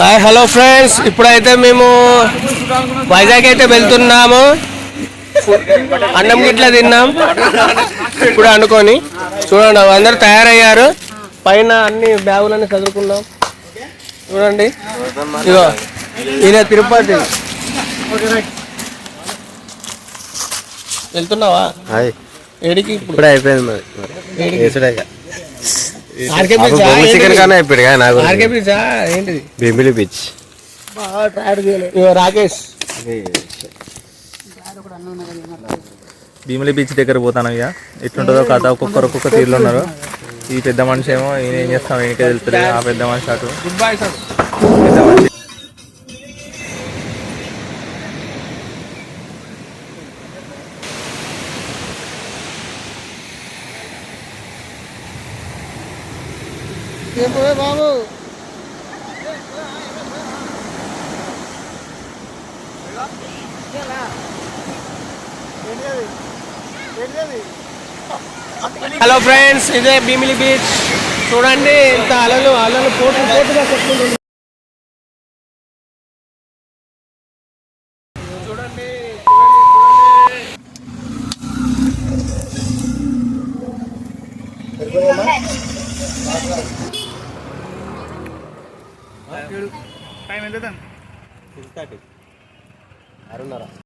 Hi hello friends ఇప్పుడైతే మేము వైజాగ్ అయితే వెళ్తున్నాము. అన్నం గిట్లా తిన్నాం. ఇప్పుడు అనుకొని చూడండి అందరూ తయారయ్యారు. పైన అన్ని బ్యాగులన్నీ చదువుకున్నాం. చూడండి. ఇగో ఈయన తిరుపతి. వెళ్తున్నావా? హాయ్. ఏడికి ఇప్పుడు? ఇప్పుడే అయిపోయింది మరి. చికెన్ కానీ అయిపోయాడు కానీ నాకు ఆర్కే బీచ్ ఏంటిది? బెంబిలి బీచ్. ఇగో రాకేష్. భీమిలి బీచ్ దగ్గర పోతాను ఇక ఎట్లుంటుందో కథ. ఒక్కొక్కరు ఒక్కొక్క తీరులో ఉన్నారు. ఈ పెద్ద మనిషి ఏమో ఈయన ఏం చేస్తాం ఈయనకే వెళ్తుంది ఆ పెద్ద మనిషి అటు. గుడ్ బై సార్ పెద్ద మనిషి. ఏంపోయే బాబు? హలో ఫ్రెండ్స్ ఇదే భీమిలి బీచ్. చూడండి ఇంత అలలు అలలు పోటు పోటుగా కొట్టుకుంటుంది చూడండి చూడండి. ఆరున్నర.